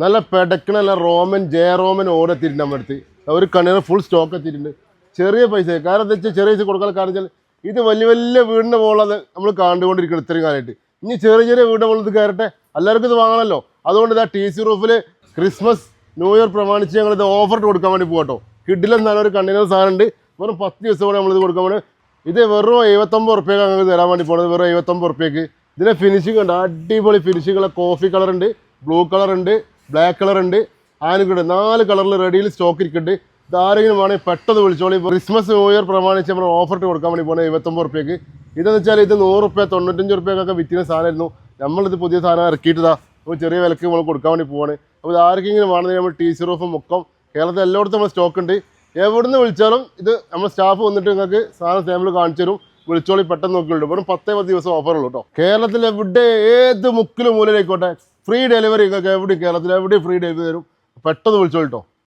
നല്ല പെടക്കണ നല്ല Roman Jaya Roman ഓടെ എത്തിയിട്ടുണ്ട് നമ്മുടെ അടുത്ത്. ഒരു കണ്ണിന് ഫുൾ സ്റ്റോക്ക് എത്തിയിട്ടുണ്ട്. ചെറിയ പൈസ. കാരണം എന്താ വെച്ചാൽ ചെറിയ പൈസ കൊടുക്കാൻ കാരണം വെച്ചാൽ ഇത് വലിയ വലിയ വീടിന്റെ മുകളിൽ നമ്മൾ കണ്ടുകൊണ്ടിരിക്കുന്നത് ഇത്രയും കാലമായിട്ട്. ഇനി ചെറിയ ചെറിയ വീടിന്റെ മുകളിൽ കയറട്ടെ. എല്ലാവർക്കും ഇത് വാങ്ങണമല്ലോ. അതുകൊണ്ട് ഇതാ ടി സി റൂഫിൽ ക്രിസ്മസ് ന്യൂ ഇയർ പ്രമാണിച്ച് ഞങ്ങൾ ഇത് ഓഫർ കൊടുക്കാൻ വേണ്ടി പോകട്ടോ കിഡിലെന്ന് നല്ലൊരു കണ്ടെയ്നർ സാധനം ഉണ്ട്. വെറും പത്ത് ദിവസം കൂടെ നമ്മളിത് കൊടുക്കാൻ വേണ്ടി ഇത് വെറും എഴുപത്തൊമ്പത് ഉറുപ്പ്യക്ക് ഞങ്ങൾക്ക് തരാൻ വേണ്ടി പോണത്. വെറും എഴുപത്തൊമ്പത് ഉറുപ്പ്യക്ക്. ഇതിന്റെ ഫിനിഷിംഗ് ഉണ്ട് അടിപൊളി ഫിനിഷിംഗ് കോഫി കളർ ഉണ്ട് ബ്ലൂ കളർ ഉണ്ട്. ബ്ലാക്ക് കളർ ഉണ്ട്. ആനുകൂടെ നാല് കളറിൽ റെഡിയിൽ സ്റ്റോക്ക് ഇരിക്കുന്നുണ്ട്. ഇത് ആരെങ്കിലും വേണമെങ്കിൽ പെട്ടെന്ന് വിളിച്ചോളി. ക്രിസ്മസ് ന്യൂ ഇയർ പ്രമാണിച്ച് നമ്മൾ ഓഫർ കൊടുക്കാൻ വേണ്ടി പോകുന്നത് എഴുപത്തൊമ്പത് റുപ്യക്ക്. ഇതെന്ന് വെച്ചാൽ ഇത് നൂറ് റുപ്യ തൊണ്ണൂറ്റഞ്ച് റുപ്യക്കൊക്കെ വിറ്റിന സാധനമായിരുന്നു. നമ്മളിത് പുതിയ സാധനം ഇറക്കിയിട്ടതാ. അപ്പോൾ ചെറിയ വിലക്ക് നമ്മൾ കൊടുക്കാൻ വേണ്ടി പോവാണ്. അപ്പോൾ ഇത് ആർക്കെങ്കിലും വേണമെങ്കിൽ നമ്മൾ ടീ സി റൂഫ് മുക്കം കേരളത്തിൽ എല്ലായിടത്തും നമ്മൾ സ്റ്റോക്ക് ഉണ്ട്. എവിടുന്ന് വിളിച്ചാലും ഇത് നമ്മൾ സ്റ്റാഫ് വന്നിട്ട് നിങ്ങൾക്ക് സാധനം സാമ്പിൾ കാണിച്ചു തരും. വിളിച്ചോളി പെട്ടെന്ന് നോക്കിയുള്ളൂ വെറും പത്തേ പത്ത് ദിവസം ഓഫർ ഉള്ളൂ കേട്ടോ കേരളത്തിൽ എവിടെ ഏത് മുക്കിലും മൂലയിലേക്കോട്ടെ ഫ്രീ ഡെലിവറി നിങ്ങൾക്ക് എവിടെ കേരളത്തിൽ എവിടെ ഫ്രീ ഡെലിവറി തരും. പെട്ടെന്ന് വിളിച്ചോളൂ കേട്ടോ